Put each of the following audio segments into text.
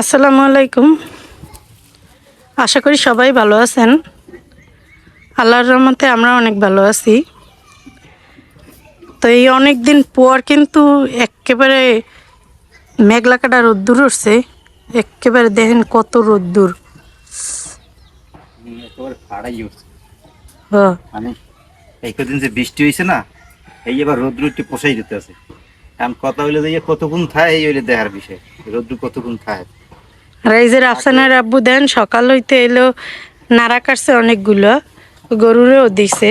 আসসালামু আলাইকুম। আশা করি সবাই ভালো আছেন। আল্লাহর রহমতে আমরা অনেক ভালো আছি। তো এই অনেক দিন পর কিন্তু একেবারে মেঘলা কাটা রোদ্দুর উঠছে। একেবারে দেখেন কত রোদ্দুর। একেবারে ফাড়াই উঠছে। হ মানে এই কদিন যে বৃষ্টি হয়েছে না এই এবার রোদ্র একটু পোষাই দিতে আছে এখন কথা হইলে যে কতক্ষণ থায় এই হইলে দেখার বিষয়। রোদ্র কতক্ষণ থায়? আর এই যে রাফসানের আব্বু দেন সকাল হইতে এলো নাড়া কাটছে অনেকগুলো গরুরেও দিছে।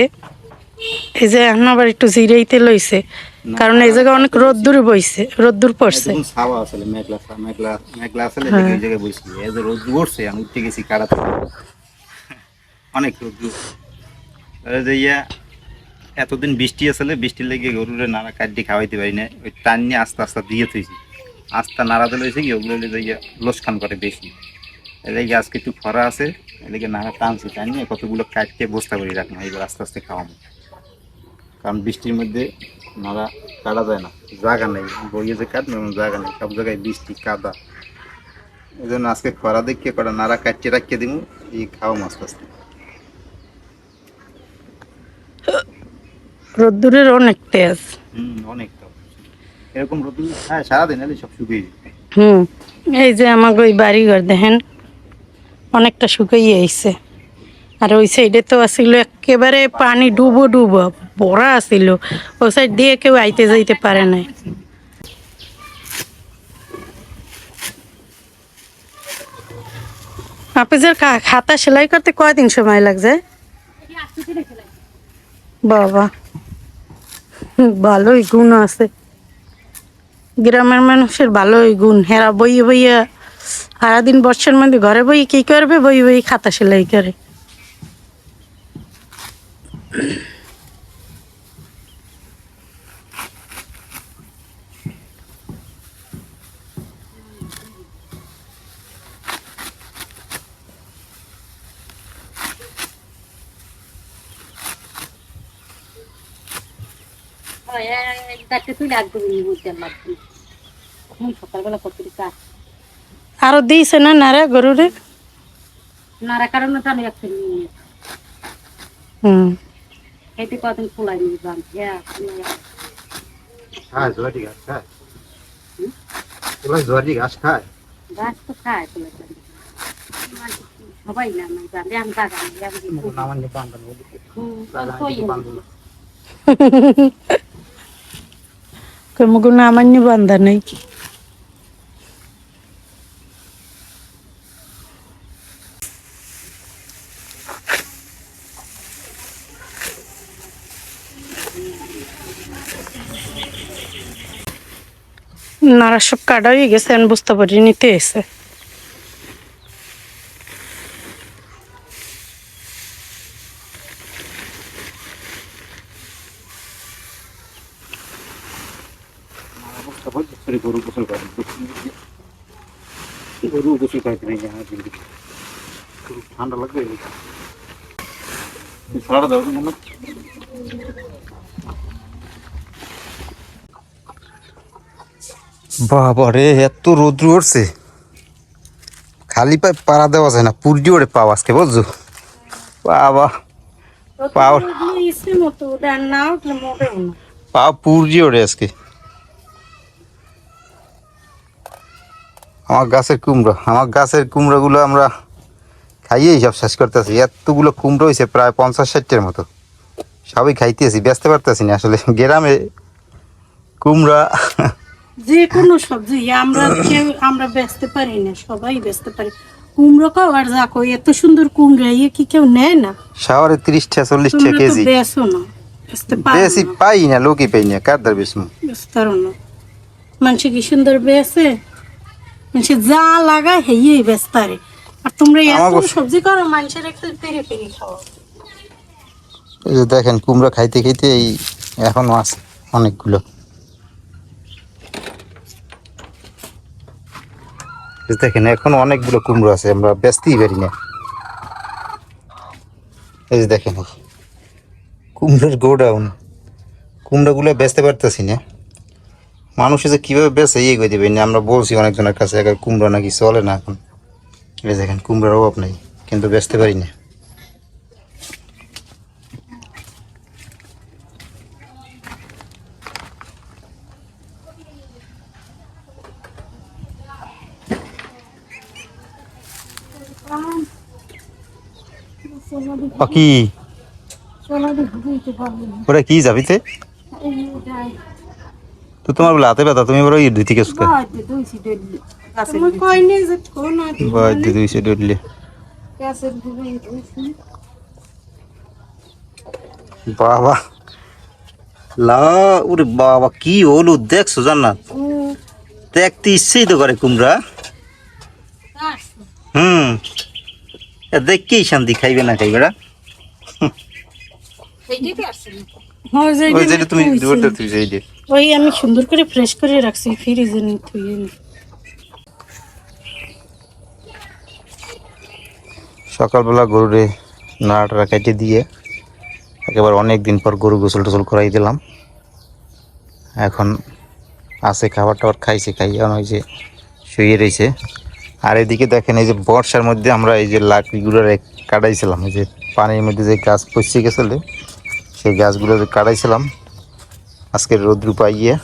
এই যে এখন আবার একটু জিরাইতে লইছে কারণ এই জায়গায় অনেক রোদ্দুর বইছে রোদ্দুর পড়ছে। অনেক ইয়া এতদিন বৃষ্টি আসলে বৃষ্টির লেগে গরুরে নাড়া কাটি খাওয়াইতে পারি না ওই টান নিয়ে আস্তে আস্তে দিয়ে থইছি। আস্তে নাড়া দিলে হয়েছে কি ওগুলো হলে যে ইয়া লোসখান করে বেশি। এদিকে আজকে একটু খরা আছে এদিকে নাড়া টানছি টান নিয়ে কতগুলো কাটতে বস্তা করে রাখলাম এবার আস্তে আস্তে খাওয়াবো। কারণ বৃষ্টির মধ্যে নাড়া কাটা যায় না জায়গা নেই বইয়ে যে কাটবে এমন জায়গা নেই সব জায়গায় বৃষ্টি কাদা। এই জন্য আজকে খরা দেখিয়ে কটা নাড়া কাটিয়ে রাখিয়ে দিব এই খাওয়া আস্তে আস্তে। রোদ্দুরের অনেক তেজ। হুম অনেক তো। এরকম রোদ হ্যাঁ সারাদিন এলে সব শুকিয়ে যায় হুম। এই যে আমাকে ওই বাড়িঘর দেখেন, অনেকটা শুকাইয়ে আইছে। আর ওই সাইডে তো আসিল একেবারে পানি ডুবো ডুবো ভরা আসিল। ওই সাইড দিয়ে কেউ আইতে যাইতে পারে নাই। হাফিজের খাতা সেলাই করতে কয়দিন সময় লাগছে? বাবা, ভালোই গুণ আছে। গ্রামের মানুষের ভালোই গুণ। হেরা বইয়ে বইয়ে সারাদিন বর্ষের মধ্যে ঘরে বই কি করবে? বই বই খাতা সেলাই করে। আরও দিয়েছে না নারা গরুরে নারা কারণে তো আমি একটা নিয়ে। হুম খেতে কদিন খোলাই নিয়ে জোয়ারি খায় জোয়ারি খায় গাছ তো খায় সবাই না আমি বাগান বান্ধব মুগুন আমান্য বান্ধা নেই নারা সব কাটা হয়ে গেছে আমি বুঝতে পারি নিতে এসে গরু গোসল করে গরু গোসল করে কিনে ঠান্ডা লাগবে সারা দাও মনে বাবা রে এত রোদ্র উঠছে খালি পায়ে পাড়া দেওয়া যায় না পুরডি ওরে পাও আজকে বুঝছ বাবা পাওয়ার মতো না উঠলে মোটেও না পা পুরজি ওরে আজকে আমার গাছের কুমড়ো। আমার গাছের কুমড়োগুলো আমরা খাইয়েই সব শেষ করতেছি। এতগুলো কুমড়ো হয়েছে প্রায় পঞ্চাশ ষাটটার মতো। সবই খাইতেছি ব্যস্ত পারতেছি না। আসলে গ্রামে কুমড়া যে কোনো সবজি আমরা কেউ আমরা বেচতে পারি না সবাই বেচতে পারি। কুমড়ো খাও আর যা কই এত সুন্দর কুমড়ো ইয়ে কি কেউ নেয় না? শহরে তিরিশটা চল্লিশটা কেজি। বেচো না বেশি পাই না লোকই পাই না। কার দার বেশি মানুষ কি সুন্দর বেচে? মানুষ যা লাগায় হেয়েই বেচতারে আর। তোমরা এত সবজি করো মানুষের একটু পেরে পেরে খাও। এই যে দেখেন কুমড়ো খাইতে খাইতে এই এখনও আছে অনেকগুলো। দেখেন এখন অনেকগুলো কুমড়ো আছে আমরা বেচতেই পারি না। এই যে দেখেন কুমড়োর গোডাউন। কুমড়োগুলো বেচতে পারতেছি না। মানুষ যে কীভাবে বেছে ইয়ে করে দেবে না। আমরা বলছি অনেকজনের কাছে একা কুমড়া নাকি চলে না এখন? এই দেখেন কুমড়ার অভাব নেই কিন্তু বেচতে পারি না। পাখি ওরা কি যাবিতে? তো তোমার বলে হাতে ব্যথা তুমি বলো ইট দুইশো ডুবলে গ্যাসের দিকে বাবা লা ওরে বাবা কি হলো দেখছ জান্নাত? দেখতে ইচ্ছেই তো করে কুমড়া। হুম এ দেখকেই শান্তি খাইবে না খাইবে না। ওই যেটা তুমি দুটো তুই যাই দে ওই আমি সুন্দর করে ফ্রেশ করে রাখছি ফ্রিজে নি সকালবেলা গরুরে নাড়াটা কেটে দিয়ে একেবারে অনেক দিন পর গরু গোসল টোসল করাই দিলাম। এখন আছে খাবার টাবার খাইছে খাইয়ে ওই যে শুয়ে রয়েছে আর এদিকে দেখেন এই যে বর্ষার মধ্যে আমরা এই যে লাকড়িগুলো কাটাইছিলাম এই যে পানির মধ্যে যে গাছ পচে গেছিল সেই গাছগুলো যে কাটাইছিলাম, আজকে রোদ্রু পাইয়ে,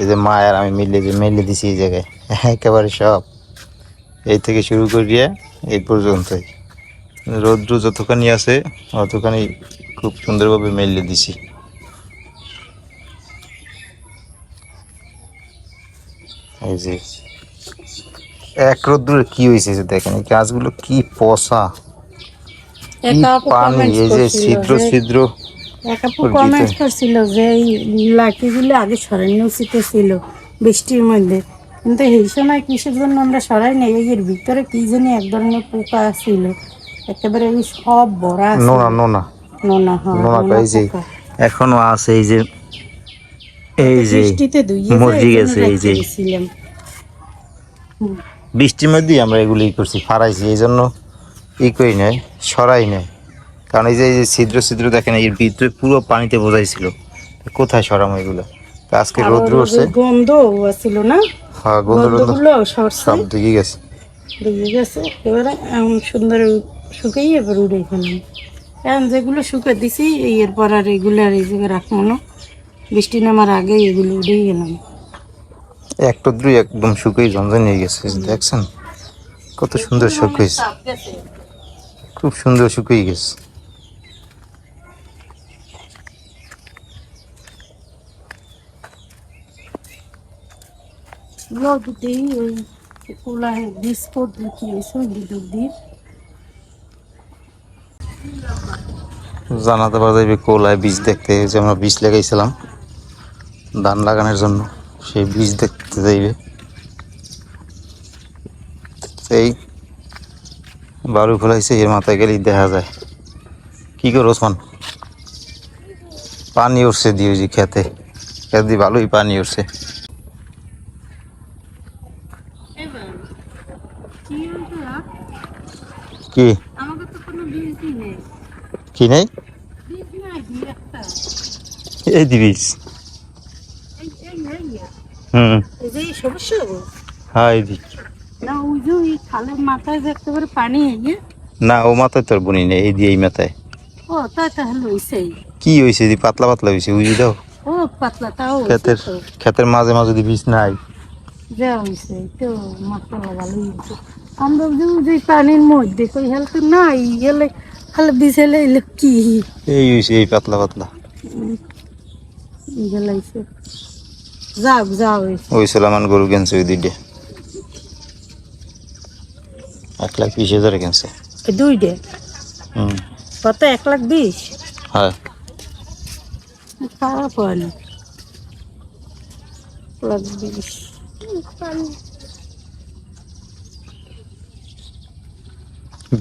এই যে মা আর আমি মিলে যে মেলে দিছি এই জায়গায়, একেবারে সব। এই থেকে শুরু করিয়ে এই পর্যন্তই। রৌদ্র যতখানি আছে, অতখানি খুব সুন্দরভাবে মেলে দিছি। এই যে, এক রৌদ্র কি হয়েছে দেখেন, এই গাছগুলো কি পচা। পানি এই যে ছিদ্র ছিদ্র কমেন্ট করছিল যে এই লাঠিগুলো আগে সরানো উচিত ছিল বৃষ্টির মধ্যে। কিন্তু এই সময় কিসের জন্য আমরা সরাই নাই? এর ভিতরে কি জানি এক ধরনের পোকা ছিল। একেবারে এই সব আছে। নোনা নোনা। নোনা হ্যাঁ নোনা এই যে এখনও আছে এই যে এই যে মরজি গেছে এই যে। বৃষ্টির মধ্যেই আমরা এগুলি করছি ফারাইছি এই জন্য ই করি নাই। সরাই নাই। কারণ এই যে এই যে ছিদ্র ছিদ্র দেখেন এর ভিতরে পুরো পানিতে বোঝাইছিল। কোথায় সরাম এগুলো? তা আজকে রোদ্র উঠছে। গন্ধ ছিল না? হ্যাঁ গন্ধ গন্ধগুলো সরছে। সব দিকে গেছে। ধুয়ে গেছে। এবারে সুন্দর শুকিয়ে এবার উড়ে এখানে। এখন যেগুলো শুকে দিছি এরপর আর এগুলো আর এই জায়গায় রাখব না। বৃষ্টি নামার আগে এগুলো উড়েই গেলাম। একটা দুই একদম শুকিয়ে ঝঞ্ঝন নিয়ে গেছে দেখছেন? কত সুন্দর শুকিয়েছে খুব সুন্দর শুকিয়ে গেছে। ওই বিস্কুট দিয়ে জানাতে পারা যাবে কোলায় বীজ দেখতে এই যে আমরা বীজ লাগাইছিলাম ধান লাগানোর জন্য সেই বীজ দেখতে যাইবে। সেই বালু ফেলাইছে এর মাথায় গেলেই দেখা যায়। কি করো ওসমান? পানি উঠছে যে খেতে। খেতে দিয়ে ভালোই পানি উঠছে। কি? কি নেই? এই দি বীজ। এই এই এই হুম। হ্যাঁ এই দি। না ওই যে ওই খালের মাথায় যে একেবারে পানি না ও মাথায় তোর বুনি নেই এই দিয়ে এই মাথায়। ও তাই তাহলে কি হয়েছে দি পাতলা পাতলা হয়েছে বুঝি দাও। ও পাতলা তাও ক্ষেতের ক্ষেতের মাঝে মাঝে দি বীজ নাই। যা হয়েছে তো মাথা ভালো হয়েছে আমরা যে ওই পানির মধ্যে কই হেল তো নাই গেলে খালি বিছেলে এলে কি? এই হয়েছে এই পাতলা পাতলা। গেলাইছে যাও যাও। ওই সালামান গরু কিনছে ওই এক লাখ বিশ হাজারে কিনছে। দুইটে? হুম। কত? এক লাখ বিশ? হ্যাঁ। খারাপ হয় না। লাখ বিশ।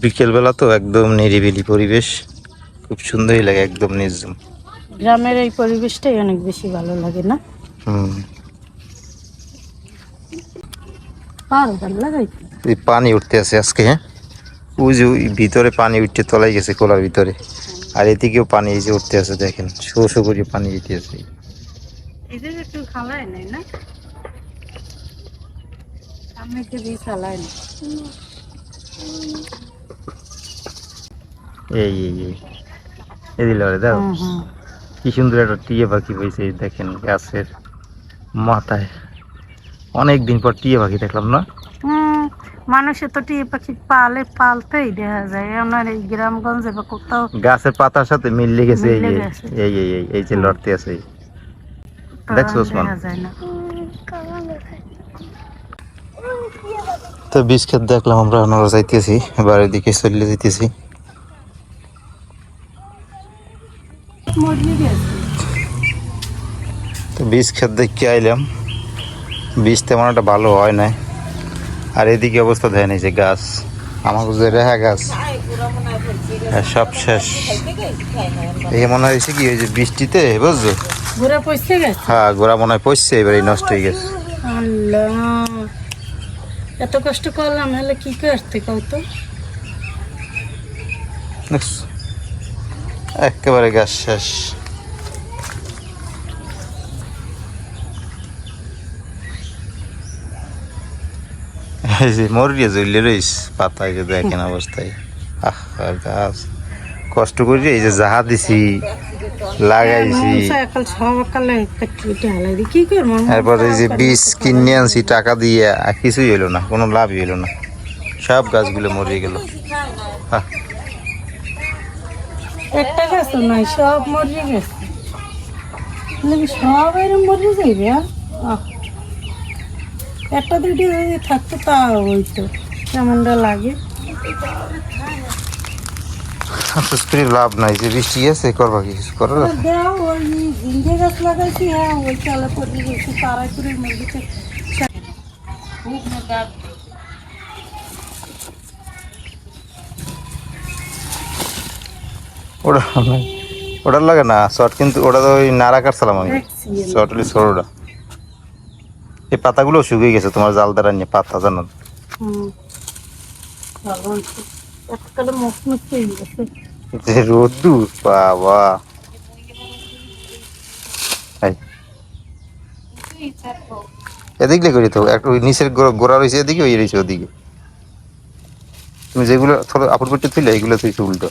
বিকেলবেলা তো একদম নিরিবিলি পরিবেশ। খুব সুন্দরই লাগে একদম নির্জন গ্রামের এই পরিবেশটাই অনেক বেশি ভালো লাগে না? হুম। আর ভালো লাগাইতে এই পানি উঠতে আছে আজকে হ্যাঁ? ওই যে ভিতরে পানি উঠতে তলাই গেছে কোলার ভিতরে। আর এদিকেও পানি এই যে উঠতে আছে দেখেন শো শো করে পানি দিতে আছে। এই দিল দাও। কি সুন্দর একটা টিয়ে পাখি হয়েছে দেখেন গাছের মাথায়। অনেক দিন পর টিয়ে পাখি দেখলাম না? মানুষে তো টিয়া পাখি পালে পালতেই দেখা যায়। আমার এই গ্রামগঞ্জে বা কোথাও গাছের পাতার সাথে মিললে গেছে এই। এই এই এই এই যে লড়তে আছে। দেখছ ওসমান? তো বীজ ক্ষেত দেখলাম আমরা আমরা যাইতেছি বাড়ির দিকে চলে গেছে। তো বীজ ক্ষেত দেখে আইলাম। বীজ তেমন একটা ভালো হয় না আর এদিকে অবস্থা নাই যে গাছ। আমার যে রেহা গাছ। হ্যাঁ, সব শেষ। এই মনে হয়েছে কি ওই যে বৃষ্টিতে বুঝছ গেছে হ্যাঁ গোড়া মনে হয় পড়ছে এবারে নষ্ট হয়ে গেছে। আল্লাহ এত কষ্ট করলাম হলে কি করতে কত? একেবারে গাছ শেষ। যে মরিয়া জ্বললে রইস, পাতায় যে দেখেন অবস্থায়। আহ গাছ। কষ্ট করি এই যে জাহা দিছি, লাগাইছি। এরপর এই যে বীজ কিনে আনছি, টাকা দিয়ে, আর কিছুই হলো না, কোনো লাভই হলো না। সব গাছগুলো মরে গেল। একটা গাছ নাই, সব মরে গেছে। সব এরম মরে যাইবে। একটা দুটো যদি থাকতো তাও হইতো কেমনটা লাগে? আফসোস লাভ নাই যে বৃষ্টি আছে করবা কি কিছু? করো। দেও ওই গাছ লাগাইছি হ্যাঁ ওই চালে পড়ে গেছি তারাই করে মুরগিতে ওটা লাগে না শর্ট কিন্তু ওটা তো ওই নাড়া কাটছিলাম আমি। শর্ট হলে সরোটা। এই পাতাগুলো শুকিয়ে গেছে তোমার জাল দ্বারা নিয়ে পাতা জানো হুম। যে রোদ্দুর বাবা। এই। এদিকে করি তো একটা নিচের গোড়া- গোড়া রয়েছে এদিকে ওই রয়েছে ওদিকে। তুমি যেগুলো থোড়া আপন করতে তুলে এগুলো তুই উল্টো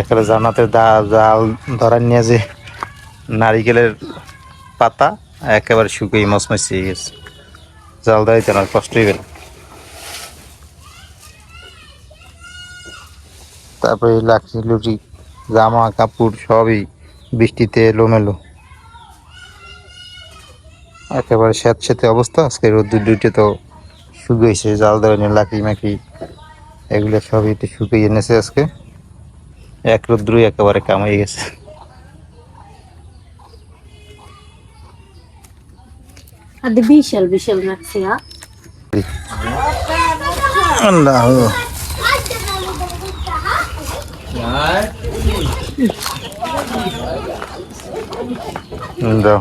একেবারে জানাতে জাল ধরার নিয়ে যে নারিকেলের পাতা, একেবারে শুকিয়ে মচমচ গেছে। জাল ধরাইতে না কষ্ট হইবে না। তারপরে লাকড়ি লুটি জামা, কাপড় সবই বৃষ্টিতে এলোমেলো। একেবারে স্যাঁত স্যাঁতে অবস্থা। আজকে রোদ্দুর দুইটে তো শুকিয়েছে জাল ধরে নিয়ে লাকড়ি মাকড়ি এগুলো সবই তো শুকিয়ে এনেছে আজকে। এক রোদ্রুই একেবারে কামাই গেছে। বিশাল বিশাল রাখছি আল্লাহ। দাও।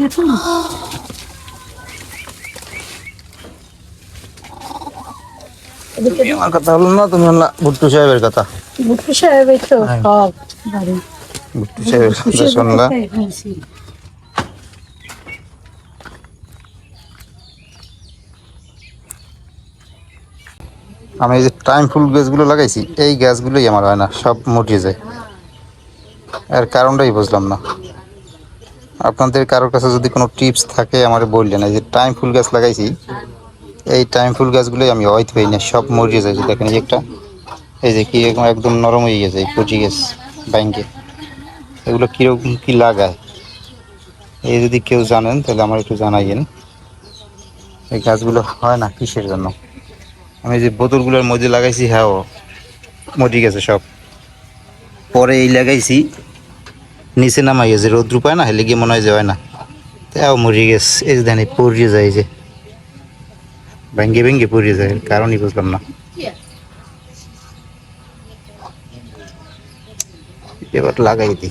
দেখুন আমার কথা হলো না তুমি বললা ভুট্টু সাহেবের কথা। বুটু সাহেব এই তো সব বাড়ি। ভুট্টু সাহেবের কথা শুনলা? আমি এই যে টাইম ফুল গাছগুলো লাগাইছি এই গাছগুলোই আমার হয় না সব মরিয়ে যায়। এর কারণটাই বুঝলাম না। আপনাদের কারোর কাছে যদি কোনো টিপস থাকে, আমার বললেন। এই যে টাইম ফুল গাছ লাগাইছি, এই টাইম ফুল গাছগুলোই আমি হয়তো পাই না, সব মরিয়ে যায় দেখেন এই একটা, এই যে কি একদম নরম হয়ে গেছে, এই কচি গাছ ব্যাংকে। এগুলো কীরকম কি লাগায়? এই যদি কেউ জানেন, তাহলে আমার একটু জানাইয়েন। এই গাছগুলো হয় না কিসের জন্য? আমি যে বোতলগুলোর মধ্যে লাগাইছি হ্যাঁ মরি গেছে সব। পরে এই লাগাইছি নিচে নামাই যে রোদ্রু পায় না, হেলে গিয়ে মনে হয় যে না। তাও মরি গেছে, এই ধানে পড়িয়ে যায় যে। ভেঙ্গে ভেঙ্গে পড়িয়ে যায় কারণই বুঝলাম না। এবার লাগাই দিই।